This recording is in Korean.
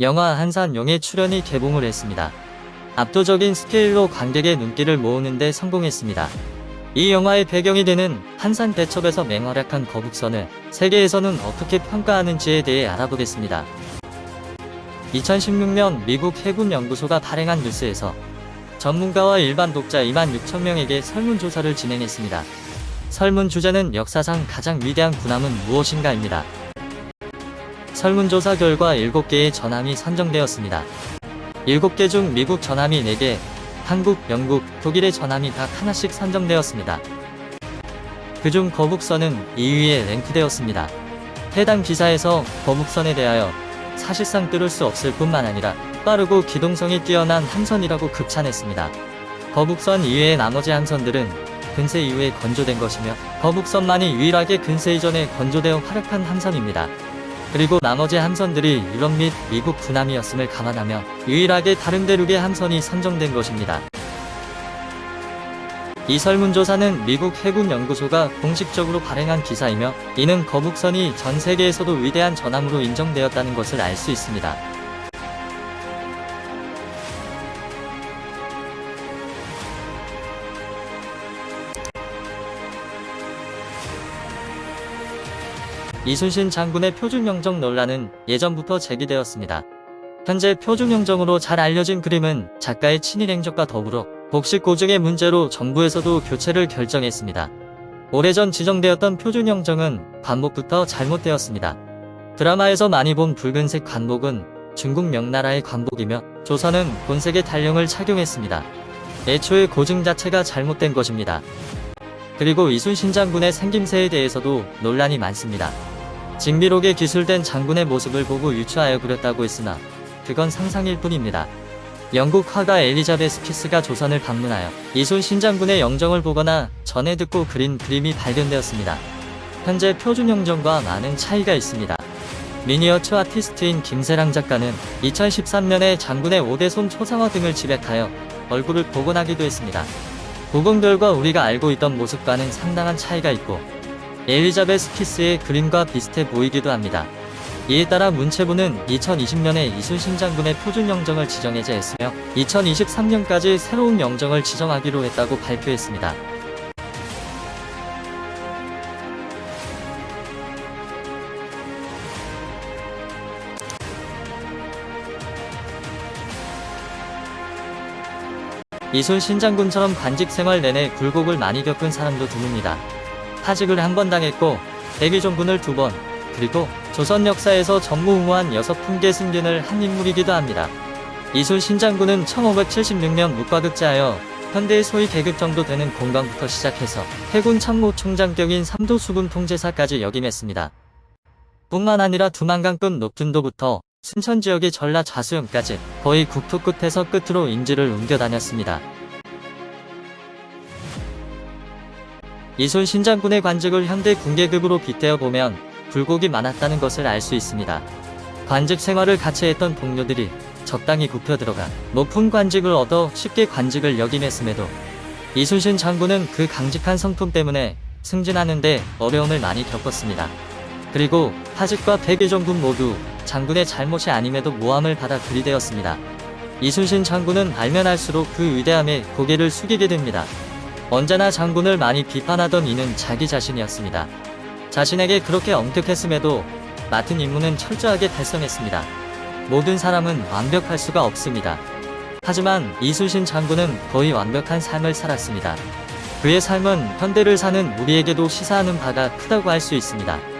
영화 한산용의 출연이 개봉을 했습니다. 압도적인 스케일로 관객의 눈길을 모으는 데 성공했습니다. 이 영화의 배경이 되는 한산 대첩에서 맹활약한 거북선을 세계에서는 어떻게 평가하는지에 대해 알아보겠습니다. 2016년 미국 해군 연구소가 발행한 뉴스에서 전문가와 일반 독자 2만 6천 명에게 설문조사를 진행했습니다. 설문 주제는 역사상 가장 위대한 군함은 무엇인가입니다. 설문조사 결과 7개의 전함이 선정되었습니다. 7개 중 미국 전함이 4개, 한국, 영국, 독일의 전함이 각 하나씩 선정되었습니다. 그중 거북선은 2위에 랭크되었습니다. 해당 기사에서 거북선에 대하여 사실상 뚫을 수 없을 뿐만 아니라 빠르고 기동성이 뛰어난 함선이라고 극찬했습니다. 거북선 이외의 나머지 함선들은 근세 이후에 건조된 것이며 거북선만이 유일하게 근세 이전에 건조되어 활약한 함선입니다. 그리고 나머지 함선들이 유럽 및 미국 군함이었음을 감안하며 유일하게 다른 대륙의 함선이 선정된 것입니다. 이 설문조사는 미국 해군 연구소가 공식적으로 발행한 기사이며 이는 거북선이 전 세계에서도 위대한 전함으로 인정되었다는 것을 알 수 있습니다. 이순신 장군의 표준영정 논란은 예전부터 제기되었습니다. 현재 표준영정으로 잘 알려진 그림은 작가의 친일 행적과 더불어 복식 고증의 문제로 정부에서도 교체를 결정했습니다. 오래전 지정되었던 표준영정은 관목부터 잘못되었습니다. 드라마에서 많이 본 붉은색 관목은 중국 명나라의 관복이며 조선은 본색의 달령을 착용했습니다. 애초에 고증 자체가 잘못된 것입니다. 그리고 이순신 장군의 생김새에 대해서도 논란이 많습니다. 징비록에 기술된 장군의 모습을 보고 유추하여 그렸다고 했으나 그건 상상일 뿐입니다. 영국 화가 엘리자베스 키스가 조선을 방문하여 이순 신 장군의 영정을 보거나 전에 듣고 그린 그림이 발견되었습니다. 현재 표준 영정과 많은 차이가 있습니다. 미니어처 아티스트인 김세랑 작가는 2013년에 장군의 5대손 초상화 등을 집약하여 얼굴을 복원하기도 했습니다. 복원 결과 우리가 알고 있던 모습과는 상당한 차이가 있고 엘리자베스 키스의 그림과 비슷해 보이기도 합니다. 이에 따라 문체부는 2020년에 이순신 장군의 표준 영정을 지정 해제했으며 2023년까지 새로운 영정을 지정하기로 했다고 발표했습니다. 이순신 장군처럼 관직 생활 내내 굴곡을 많이 겪은 사람도 드뭅니다. 하직을 한 번 당했고 대기종군을 두 번, 그리고 조선 역사에서 전무후무한 여섯 풍계 승진을 한 인물이기도 합니다. 이순 신 장군은 1576년 묵과극제하여 현대의 소위 계급 정도 되는 공관부터 시작해서 해군 참모총장격인 삼도 수군 통제사까지 역임했습니다. 뿐만 아니라 두만강급 높둔도부터 순천 지역의 전라 좌수영까지 거의 국토 끝에서 끝으로 인지를 옮겨 다녔습니다. 이순신 장군의 관직을 현대 군계급으로 빗대어 보면 굴곡이 많았다는 것을 알 수 있습니다. 관직 생활을 같이 했던 동료들이 적당히 굽혀 들어가 높은 관직을 얻어 쉽게 관직을 역임했음에도 이순신 장군은 그 강직한 성품 때문에 승진하는데 어려움을 많이 겪었습니다. 그리고 하직과 백의정군 모두 장군의 잘못이 아님에도 모함을 받아 들이대었습니다. 이순신 장군은 알면 알수록 그 위대함에 고개를 숙이게 됩니다. 언제나 장군을 많이 비판하던 이는 자기 자신이었습니다. 자신에게 그렇게 엄격했음에도 맡은 임무는 철저하게 달성했습니다. 모든 사람은 완벽할 수가 없습니다. 하지만 이순신 장군은 거의 완벽한 삶을 살았습니다. 그의 삶은 현대를 사는 우리에게도 시사하는 바가 크다고 할 수 있습니다.